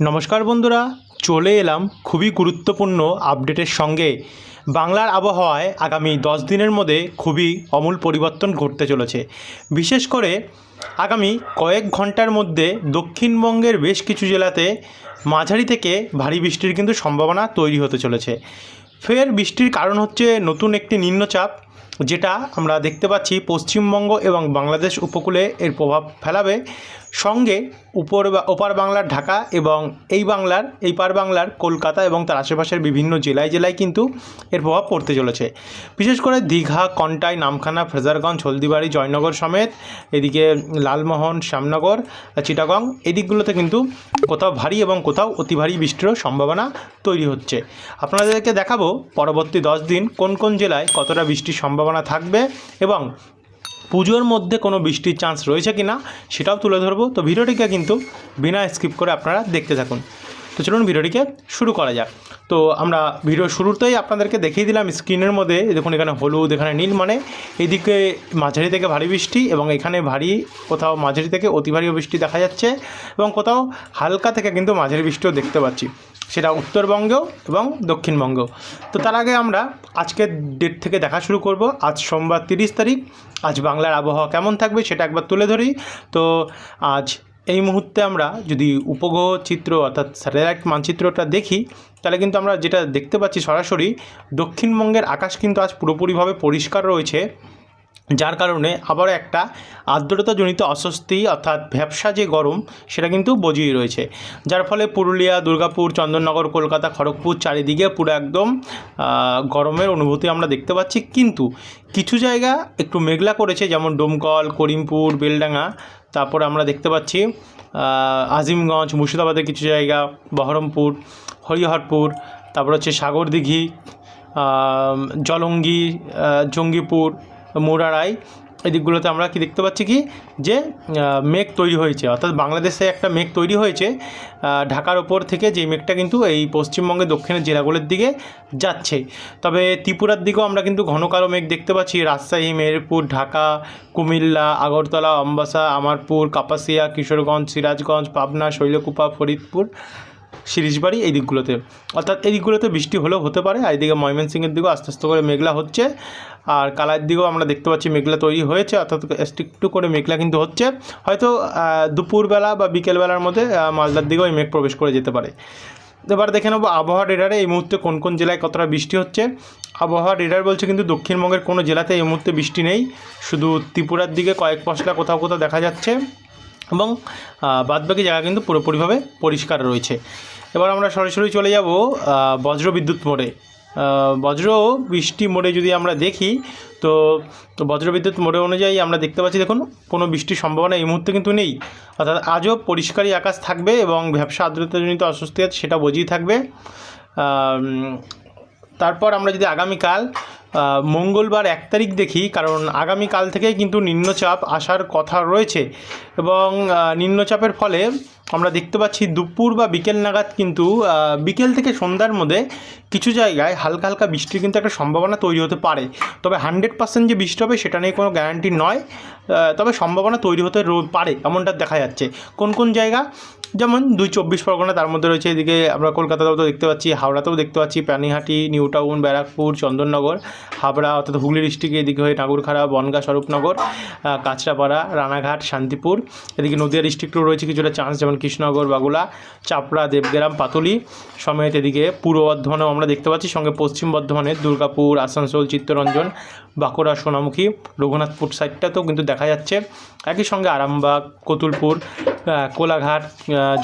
নমস্কার বন্ধুরা, চলে এলাম খুবই গুরুত্বপূর্ণ আপডেটের সঙ্গে। বাংলার আবহাওয়ায় আগামী দশ দিনের মধ্যে খুবই অমূল পরিবর্তন ঘটতে চলেছে। বিশেষ করে আগামী কয়েক ঘণ্টার মধ্যে দক্ষিণবঙ্গের বেশ কিছু জেলাতে মাঝারি থেকে ভারী বৃষ্টির কিন্তু সম্ভাবনা তৈরি হতে চলেছে। ফের বৃষ্টির কারণ হচ্ছে নতুন একটি নিম্নচাপ, যেটা আমরা দেখতে পাচ্ছি পশ্চিমবঙ্গ এবং বাংলাদেশ উপকূলে এর প্রভাব ফেলাবে। সঙ্গে উপর বা- ওপার বাংলার ঢাকা এবং এই বাংলার, এই পার বাংলার কলকাতা এবং তার আশেপাশের বিভিন্ন জেলায় জেলায় কিন্তু এর প্রভাব পড়তে চলেছে। বিশেষ করে দীঘা, কন্টাই, নামখানা, ফ্রেজারগঞ্জ, হলদিবাড়ি, জয়নগর সমেত, এদিকে লালমোহন, শ্যামনগর, চিটাগং, এদিকগুলোতে কিন্তু কোথাও ভারী এবং কোথাও অতি ভারী বৃষ্টিরও সম্ভাবনা তৈরি হচ্ছে। আপনাদেরকে দেখাবো পরবর্তী দশ দিন কোন কোন জেলায় কতটা বৃষ্টির সম্ভাবনা থাকবে এবং পুজোর মধ্যে কোনো বৃষ্টির চান্স রয়েছে কি না সেটাও তুলে ধরবো। তো ভিডিওটিকে কিন্তু বিনা স্কিপ করে আপনারা দেখতে থাকুন। তো চলুন ভিডিওটিকে শুরু করা যাক। তো আমরা ভিডিও শুরুতেই আপনাদেরকে দেখিয়ে দিলাম স্ক্রিনের মধ্যে। দেখুন এখানে হলুদ, এখানে নীল মানে এদিকে মাঝারি থেকে ভারী বৃষ্টি এবং এখানে ভারী, কোথাও মাঝারি থেকে অতি ভারী বৃষ্টি দেখা যাচ্ছে এবং কোথাও হালকা থেকে কিন্তু মাঝারি বৃষ্টিও দেখতে পাচ্ছি। সেটা উত্তরবঙ্গেও এবং দক্ষিণবঙ্গেও তো তার আগে আমরা আজকের ডেট থেকে দেখা শুরু করব। আজ সোমবার তিরিশ তারিখ। আজ বাংলার আবহাওয়া কেমন থাকবে সেটা একবার তুলে ধরি। তো আজ এই মুহূর্তে আমরা যদি উপগ্রহ চিত্র অর্থাৎ স্যাটেলাইট মানচিত্রটা দেখি, তাহলে কিন্তু আমরা যেটা দেখতে পাচ্ছি সরাসরি দক্ষিণবঙ্গের আকাশ কিন্তু আজ পুরোপুরিভাবে পরিষ্কার রয়েছে। যার কারণে আবারও একটা আর্দ্রতাজনিত অস্বস্তি অর্থাৎ ভ্যাবসা যে গরম, সেটা কিন্তু বজিয়ে রয়েছে। যার ফলে পুরুলিয়া, দুর্গাপুর, চন্দননগর, কলকাতা, খড়গপুর চারিদিকে পুরো একদম গরমের অনুভূতি আমরা দেখতে পাচ্ছি। কিন্তু কিছু জায়গা একটু মেঘলা করেছে, যেমন ডোমকল, করিমপুর, বেলডাঙ্গা। তারপর আমরা দেখতে পাচ্ছি আজিমগঞ্জ, মুর্শিদাবাদের কিছু জায়গা, বহরমপুর, হরিহরপুর। তারপর হচ্ছে সাগরদিঘি জলঙ্গি জঙ্গিপুর। মোরারাই, এই দিকগুলোতে আমরা কি দেখতে পাচ্ছি কি? যে মেঘ তৈরি হয়েছে। অর্থাৎ বাংলাদেশে একটা মেঘ তৈরি হয়েছে ঢাকার ওপর থেকে যে মেঘটা কিন্তু এই পশ্চিমবঙ্গের দক্ষিণের জেলাগুলোর দিকে যাচ্ছে। তবে ত্রিপুরার দিকেও আমরা কিন্তু ঘন কালো মেঘ দেখতে পাচ্ছি। রাজশাহী, মেহেরপুর, ঢাকা, কুমিল্লা, আগরতলা, অম্বাসা, আমারপুর, কাপাসিয়া, কিশোরগঞ্জ, সিরাজগঞ্জ, পাবনা, শৈলকুপা, ফরিদপুর। সিরিজবাড়ি এই দিকগুলোতে। অর্থাৎ এই দিকগুলোতে বৃষ্টি হলেও হতে পারে, আর এইদিকে ময়মনসিংহের দিকেও আস্তে আস্তে করে মেঘলা হচ্ছে। আর কালার দিকেও আমরা দেখতে পাচ্ছি মেঘলা তৈরি হয়েছে, অর্থাৎ একটু করে মেঘলা কিন্তু হচ্ছে। হয়তো দুপুরবেলা বা বিকেলবেলার মধ্যে মালদার দিকেও এই মেঘ প্রবেশ করে যেতে পারে। এবার দেখে নেব আবহাওয়া রেডারে এই মুহূর্তে কোন কোন জেলায় কতটা বৃষ্টি হচ্ছে। আবহাওয়া রেডার বলছে কিন্তু দক্ষিণবঙ্গের কোনো জেলাতে এই মুহূর্তে বৃষ্টি নেই। শুধু ত্রিপুরার দিকে কয়েক পশলা কোথাও কোথাও দেখা যাচ্ছে। এবং বাদবাকি জায়গা কিন্তু পুরোপুরিভাবে পরিষ্কার রয়েছে। এবার আমরা সরাসরি চলে যাব বজ্র বিদ্যুৎ মোড়ে। বজ্র বৃষ্টি মোড়ে যদি আমরা দেখি, তো তো বজ্রবিদ্যুৎ মোড়ে অনুযায়ী আমরা দেখতে পাচ্ছি, দেখুন, কোনো বৃষ্টির সম্ভাবনা এই মুহূর্তে কিন্তু নেই। অর্থাৎ আজও পরিষ্কারই আকাশ থাকবে এবং ব্যবসা আর্দ্রতাজনিত অস্বস্তি আছে সেটা বজিয়ে থাকবে। তারপর আমরা যদি আগামীকাল মঙ্গলবার এক তারিখ দেখি, কারণ আগামীকাল থেকে কিন্তু নিম্নচাপ আসার কথা রয়েছে। এবং নিম্নচাপের ফলে আমরা দেখতে পাচ্ছি দুপুর বা বিকেল নাগাদ কিন্তু বিকেল থেকে সন্ধ্যার মধ্যে কিছু জায়গায় হালকা হালকা বৃষ্টির কিন্তু একটা সম্ভাবনা তৈরি হতে পারে। তবে হান্ড্রেড পার্সেন্ট যে বৃষ্টি হবে সেটা নিয়ে কোনো গ্যারান্টি নয়। তবে সম্ভাবনা তৈরি হতে পারে, এমনটা দেখা যাচ্ছে। কোন কোন জায়গা? যেমন দুই চব্বিশ পরগনা, তার মধ্যে রয়েছে এদিকে আমরা কলকাতাতেও তো দেখতে পাচ্ছি, হাওড়াতেও দেখতে পাচ্ছি প্যানিহাটি নিউ টাউন, ব্যারাকপুর, চন্দননগর, হাবড়া, অর্থাৎ হুগলি ডিস্ট্রিক্টে এদিকে হয়ে নাগরখাড়া বনগা, স্বরূপনগর কাঁচরাপাড়া, রানাঘাট, শান্তিপুর, এদিকে নদিয়া ডিস্ট্রিক্টেও রয়েছে কিছুটা চান্স যেমন কৃষ্ণনগর, বাগুলা, চাপড়া, দেবগ্রাম, পাতুলি, সমেত এদিকে পূর্ব বর্ধমানেও আমরা দেখতে পাচ্ছি, সঙ্গে পশ্চিম বর্ধমানে দুর্গাপুর, আসানসোল, চিত্তরঞ্জন, বাঁকুড়া, সোনামুখী, রঘুনাথপুর সাইডটাতেও কিন্তু দেখা যাচ্ছে। একই সঙ্গে আরামবাগ কতুলপুর কোলাঘাট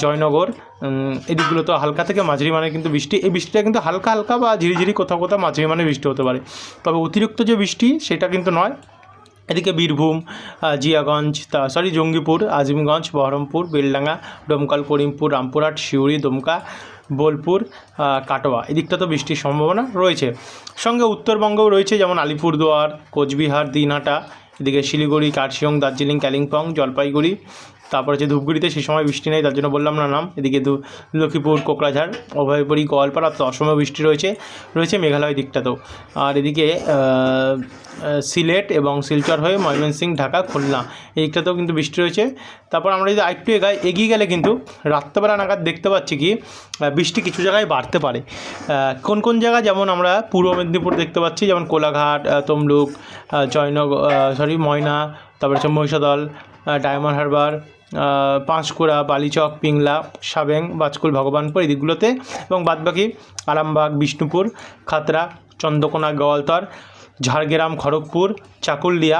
জয়নগর উম, এই দিকগুলো তো হালকা থেকে মাঝারি মানে কিন্তু বৃষ্টি। এই বৃষ্টিটা কিন্তু হালকা হালকা বা ঝিরিঝিরি কোথাও কোথাও মাঝারি মানে বৃষ্টি হতে পারে। তবে অতিরিক্ত যে বৃষ্টি সেটা কিন্তু নয়। এদিকে বীরভূম জিয়াগঞ্জ সরি জঙ্গিপুর আজিমগঞ্জ বহরমপুর বেলডাঙ্গা ডোমকল করিমপুর রামপুরহাট সিউড়ি দুমকা বোলপুর কাটোয়া। এদিকটা তো বৃষ্টির সম্ভাবনা রয়েছে। সঙ্গে উত্তরবঙ্গও রয়েছে যেমন আলিপুরদুয়ার কোচবিহার দিনহাটা এদিকে শিলিগুড়ি কার্শিয়ং দার্জিলিং কালিম্পং জলপাইগুড়ি তারপর হচ্ছে ধূপগুড়িতে সেই সময় বৃষ্টি নেই, তার জন্য বললাম না নাম। এদিকে দু- লক্ষ্মীপুর কোকরাঝাড় অভয়পুরী, গোয়ালপাড়া, তো অসময় বৃষ্টি রয়েছে রয়েছে মেঘালয় দিকটাতেও। আর এদিকে সিলেট এবং শিলচর হয়ে ময়মনসিংহ ঢাকা, খুলনা, এই দিকটাতেও কিন্তু বৃষ্টি রয়েছে। তারপর আমরা যদি আরেকটু এগাই এগিয়ে গেলে কিন্তু রাত্রেবেলা নাগাদ দেখতে পাচ্ছি কি বৃষ্টি কিছু জায়গায় বাড়তে পারে। কোন কোন জায়গা যেমন আমরা পূর্ব মেদিনীপুর দেখতে পাচ্ছি, যেমন কোলাঘাট তমলুক জয়নগর সরি ময়না, তারপর হচ্ছে মহিষাদল ডায়মন্ড হারবার পাঁশকুড়া, বালিচক, পিংলা, সাবেং, বাজকুল, ভগবানপুর এই দিকগুলোতে এবং বাদবাকি আরামবাগ, বিষ্ণুপুর, খাতরা, চন্দ্রকোনা, গোয়ালতর, ঝাড়গ্রাম, খড়গপুর, চাকুলিয়া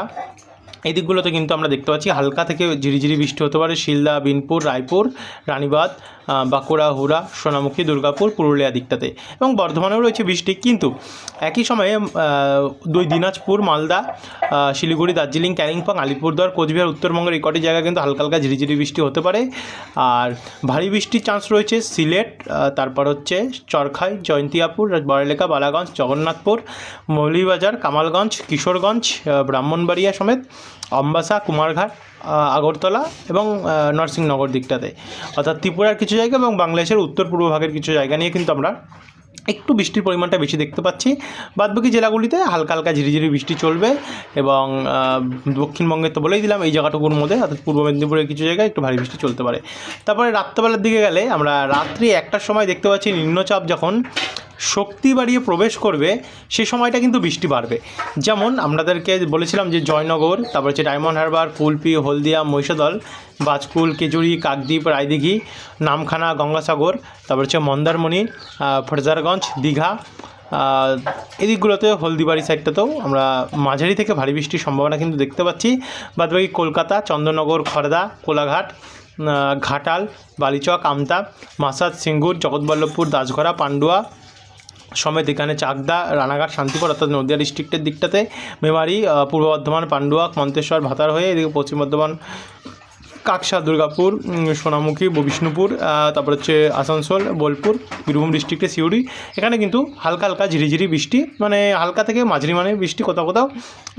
এই দিকগুলোতে কিন্তু আমরা দেখতে পাচ্ছি হালকা থেকে ঝিরিঝিরি বৃষ্টি হতে পারে। শিলদা বিনপুর রায়পুর রানীবাঁধ আহ, বাঁকুড়া হুড়া সোনামুখী দুর্গাপুর পুরুলিয়া দিকটাতে। এবং বর্ধমানেও রয়েছে বৃষ্টি কিন্তু একই সময়ে দুই দিনাজপুর মালদা শিলিগুড়ি দার্জিলিং কালিম্পং আলিপুরদুয়ার কোচবিহার উত্তরবঙ্গের এই কটি জায়গায় কিন্তু হালকা হালকা ঝিরিঝিরি বৃষ্টি হতে পারে। আর ভারী বৃষ্টির চান্স রয়েছে সিলেট তারপর হচ্ছে চরখাই জয়ন্তিয়াপুর বড়লেখা বালাগঞ্জ জগন্নাথপুর মৌলিবাজার কামালগঞ্জ কিশোরগঞ্জ ব্রাহ্মণবাড়িয়া সমেত। অম্বাসা, কুমারঘাট আগরতলা এবং নরসিংহনগর দিকটাতে। অর্থাৎ ত্রিপুরার কিছু জায়গা এবং বাংলাদেশের উত্তর পূর্ব ভাগের কিছু জায়গা নিয়ে কিন্তু আমরা একটু বৃষ্টির পরিমাণটা বেশি দেখতে পাচ্ছি। বাদবাকি জেলাগুলিতে হালকা হালকা ঝিরিঝিরি বৃষ্টি চলবে এবং দক্ষিণবঙ্গে তো বলেই দিলাম এই জায়গাটুকুর মধ্যে, অর্থাৎ পূর্ব মেদিনীপুরের কিছু জায়গায় একটু ভারী বৃষ্টি চলতে পারে। তারপরে রাত্রেবেলার দিকে গেলে আমরা রাত্রি একটার সময় দেখতে পাচ্ছি নিম্নচাপ যখন শক্তি বাড়িয়ে প্রবেশ করবে, সে সময়টা কিন্তু বৃষ্টি বাড়বে। যেমন আপনাদেরকে বলেছিলাম যে জয়নগর, তারপর হচ্ছে ডায়মন্ড হারবার ফুলপি হলদিয়া, মহিষাদল, বাজকুল, কেজুরি, কাকদ্বীপ, রায়দিঘি, নামখানা, গঙ্গাসাগর, তারপর হচ্ছে মন্দারমণি ফরজারগঞ্জ, দীঘা এদিকগুলোতে হলদিবাড়ি সাইডটাতেও আমরা মাঝারি থেকে ভারী বৃষ্টির সম্ভাবনা কিন্তু দেখতে পাচ্ছি। বাদবাকি কলকাতা চন্দননগর খড়দা কোলাঘাট ঘাটাল, বালিচক, আমতা, মাসাদ, সিঙ্গুর, জগৎবল্লভপুর, দাসঘরা, পান্ডুয়া সমেত এখানে চাকদা, রানাঘাট, শান্তিপুর অর্থাৎ নদীয়া ডিস্ট্রিক্টের দিকটাতে মেমারি পূর্ব বর্ধমান পান্ডুয়া মন্তেশ্বর, ভাতার হয়ে এদিকে পশ্চিম বর্ধমান কাকসা, দুর্গাপুর সোনামুখী বিষ্ণুপুর তারপর হচ্ছে আসানসোল, বোলপুর, বীরভূম ডিস্ট্রিক্টে সিউড়ি। এখানে কিন্তু হালকা হালকা ঝিরিঝিরি বৃষ্টি মানে হালকা থেকে মাঝারি মানে বৃষ্টি কোথাও কোথাও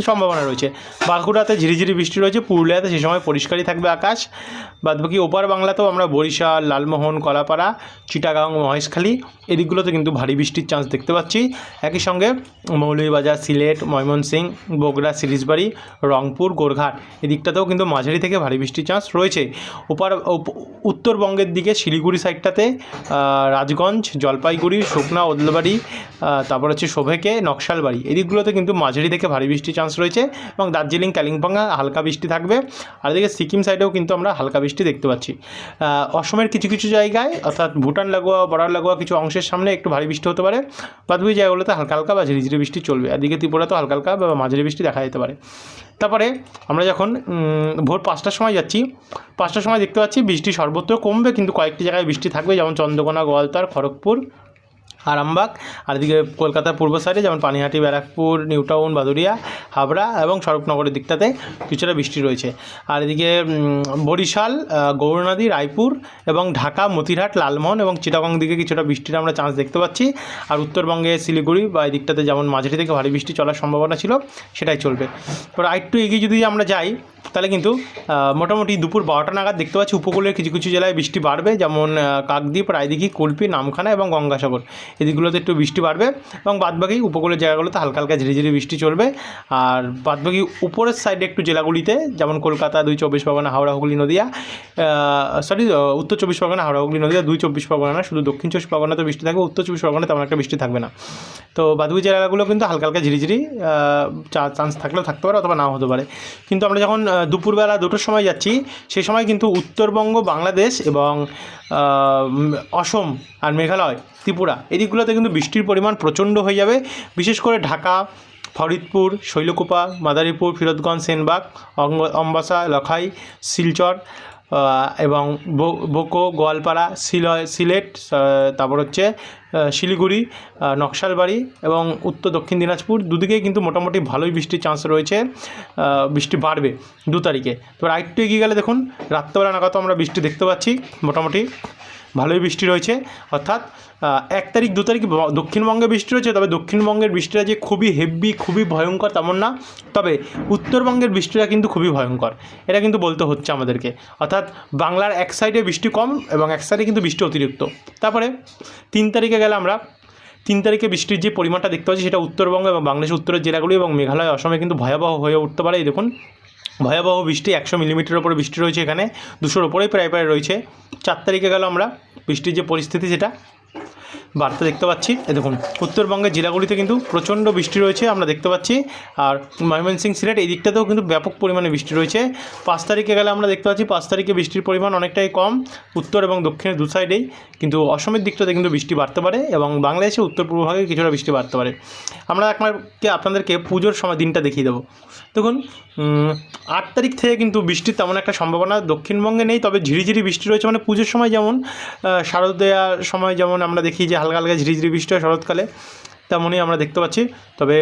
সম্ভাবনা রয়েছে। বাঁকুড়াতে ঝিরিঝিরি বৃষ্টি রয়েছে, পুরুলিয়াতে সে সময় পরিষ্কারই থাকবে আকাশ। বাদবাকি ওপার বাংলাতেও আমরা বরিশাল, লালমোহন, কলাপাড়া, চিটাগাং, মহেশখালী এদিকগুলোতে কিন্তু ভারী বৃষ্টির চান্স দেখতে পাচ্ছি। একই সঙ্গে মৌলভীবাজার, সিলেট, ময়মনসিংহ, বগুড়া, সিরিজবাড়ি, রংপুর, গোরঘাট এদিকটাতেও কিন্তু মাঝারি থেকে ভারী বৃষ্টির চান্স রয়েছে। ওপার উত্তরবঙ্গের দিকে শিলিগুড়ি সাইডটাতে রাজগঞ্জ, জলপাইগুড়ি, শুকনা ওদলবাড়ি তারপর হচ্ছে শোভেকে নকশালবাড়ি। এদিকগুলোতে কিন্তু মাঝারি থেকে ভারী বৃষ্টির চান্স রয়েছে এবং দার্জিলিং কালিম্পংয়ে হালকা বৃষ্টি থাকবে। আর এদিকে সিকিম সাইডেও কিন্তু আমরা হালকা বৃষ্টি দেখতে পাচ্ছি। অসমের কিছু কিছু জায়গায়, অর্থাৎ ভুটান লাগোয়া বর্ডার লাগোয়া কিছু অংশের সামনে একটু ভারী বৃষ্টি হতে পারে। বাদবাকি জায়গাগুলোতে হালকা হালকা বা ঝিরিঝিরি বৃষ্টি চলবে। এদিকে ত্রিপুরাতেও হালকা হালকা বা মাঝারি বৃষ্টি দেখা যেতে পারে। তারপরে আমরা যখন ভোর পাঁচটার সময় যাচ্ছি, পাঁচটার সময় দেখতে পাচ্ছি বৃষ্টি সর্বত্র কমবে, কিন্তু কয়েকটি জায়গায় বৃষ্টি থাকবে, যেমন চন্দ্রকোনা, গোয়ালতার, খড়গপুর আরামবাগ আর এদিকে কলকাতার পূর্ব সাইডে যেমন পানিহাটি, ব্যারাকপুর, নিউটাউন বাদুরিয়া হাবড়া এবং স্বরূপনগরের দিকটাতে কিছুটা বৃষ্টি রয়েছে। আর এদিকে বরিশাল গৌরনদী রায়পুর এবং ঢাকা, মতিরহাট, লালমোহন এবং চিটাগং দিকে কিছুটা বৃষ্টির আমরা চান্স দেখতে পাচ্ছি। আর উত্তরবঙ্গে শিলিগুড়ি বা এই দিকটাতে যেমন মাঝারি থেকে ভারী বৃষ্টি চলার সম্ভাবনা ছিল, সেটাই চলবে। এবার আরেকটু এগিয়ে যদি আমরা যাই, তাহলে কিন্তু মোটামুটি দুপুর বারোটা নাগাদ দেখতে পাচ্ছি, উপকূলের কিছু কিছু জেলায় বৃষ্টি বাড়বে। যেমন কাকদ্বীপ, রায়দিঘি, কুলপি, নামখানা এবং গঙ্গাসাগর। এদিকগুলোতে একটু বৃষ্টি বাড়বে এবং বাদবাকি উপকূলের জায়গাগুলোতে হালকা হালকা ঝিরিঝিরি বৃষ্টি চলবে। আর বাদবাকি উপরের সাইডে একটু জেলাগুলিতে, যেমন কলকাতা দুই চব্বিশ পরগনা, হাওড়া, হুগলি, নদিয়া সরি উত্তর চব্বিশ পরগনা, হাওড়া, হুগলি, নদিয়া, দুই চব্বিশ পরগনা শুধু দক্ষিণ চব্বিশ পরগনাতে বৃষ্টি থাকবে, উত্তর চব্বিশ পরগনা তেমন একটা বৃষ্টি থাকবে না। তো বাদবাকি জেলাগুলো কিন্তু হালকা হালকা ঝিরিঝিরি চান্স থাকলেও থাকতে পারে অথবা নাও হতে পারে। কিন্তু আমরা যখন দুপুরবেলা দুটোর সময় যাচ্ছি সেই সময় কিন্তু উত্তরবঙ্গ, বাংলাদেশ এবং অসম আর মেঘালয়, ত্রিপুরা এদিকগুলোতে কিন্তু বৃষ্টির পরিমাণ প্রচণ্ড হয়ে যাবে। বিশেষ করে ঢাকা, ফরিদপুর, শৈলকুপা, মাদারীপুর, ফিরোজগঞ্জ, সেনবাগ অম্বাসা, লখাই, শিলচর এবং বোকো, গোয়ালপাড়া সিলেট তারপর হচ্ছে শিলিগুড়ি নকশালবাড়ি এবং উত্তর দক্ষিণ দিনাজপুর দুদিকেই কিন্তু মোটামুটি ভালোই বৃষ্টির চান্স রয়েছে বৃষ্টি বাড়বে দু তারিখে। তো আরেকটু এগিয়ে গেলে দেখুন, রাত্রেবেলা নাগাদ আমরা বৃষ্টি দেখতে পাচ্ছি মোটামুটি। ভালোই বৃষ্টি রয়েছে। অর্থাৎ এক তারিখ, দু তারিখ দক্ষিণবঙ্গে বৃষ্টি রয়েছে, তবে দক্ষিণবঙ্গের বৃষ্টিটা যে খুবই হেভি খুবই ভয়ঙ্কর তেমন না। তবে উত্তরবঙ্গের বৃষ্টিটা কিন্তু খুবই ভয়ঙ্কর। এটা কিন্তু বলতে হচ্ছে আমাদেরকে। অর্থাৎ, বাংলার এক সাইডে বৃষ্টি কম এবং এক সাইডে কিন্তু বৃষ্টি অতিরিক্ত। তারপরে, তিন তারিখে গেলে আমরা, তিন তারিখে বৃষ্টির যে পরিমাণটা দেখতে পাচ্ছি, সেটা উত্তরবঙ্গ এবং বাংলাদেশের উত্তরের জেলাগুলি এবং মেঘালয় অসমে কিন্তু ভয়াবহ হয়ে উঠতে পারে। এই দেখুন ভয়াবহ বৃষ্টি, একশো মিলিমিটার ওপরে বৃষ্টি রয়েছে এখানে। দুশোর ওপরেই প্রায় প্রায় রয়েছে। চার তারিখে গেল আমরা। বৃষ্টির যে পরিস্থিতি সেটা বার্তা দেখতে পাচ্ছি। এ দেখুন, উত্তরবঙ্গের জেলাগুলিতে কিন্তু প্রচণ্ড বৃষ্টি রয়েছে, আমরা দেখতে পাচ্ছি। আর ময়মনসিংহ সিলেট, এই দিকটাতেও কিন্তু ব্যাপক পরিমাণে বৃষ্টি রয়েছে। পাঁচ তারিখে গেলে আমরা দেখতে পাচ্ছি, পাঁচ তারিখে বৃষ্টির পরিমাণ অনেকটাই কম। উত্তর এবং দক্ষিণের দু সাইডেই কিন্তু অসমের দিকটাতে কিন্তু বৃষ্টি বাড়তে পারে এবং বাংলাদেশে উত্তর পূর্ব ভাগে কিছুটা বৃষ্টি বাড়তে পারে। আমরা একমারকে আপনাদেরকে পুজোর সময় দিনটা দেখিয়ে দেবো। দেখুন আট তারিখ থেকে কিন্তু বৃষ্টির তেমন একটা সম্ভাবনা দক্ষিণবঙ্গে নেই, তবে ঝিরিঝিরি বৃষ্টি রয়েছে। মানে পুজোর সময় যেমন শারদীয়ার সময় যেমন আমরা দেখি যে হালকা হালকা ঝিরিঝিরি বৃষ্টি হয় শরৎকালে, তেমনই আমরা দেখতে পাচ্ছি। তবে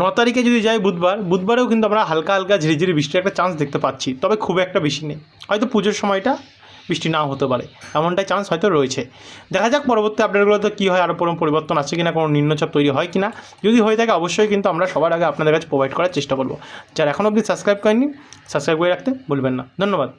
ন তারিখে যদি যাই বুধবার, বুধবারেও কিন্তু আমরা হালকা হালকা ঝিরিঝিরি বৃষ্টির একটা চান্স দেখতে পাচ্ছি, তবে খুব একটা বেশি নেই। হয়তো পুজোর সময়টা বৃষ্টি নাও হতে পারে, এমনটাই চান্স হয়তো রয়েছে। দেখা যাক পরবর্তী আপডেটগুলোতে কী হয় আরও কোনো পরিবর্তন আছে কিনা, কোনো নিম্নচাপ তৈরি হয় কিনা। যদি হয়ে থাকে, অবশ্যই কিন্তু আমরা সবার আগে আপনাদের কাছে প্রোভাইড করার চেষ্টা করব। যারা এখন অবধি সাবস্ক্রাইব করেননি সাবস্ক্রাইব করে রাখতে ভুলবেন না। ধন্যবাদ।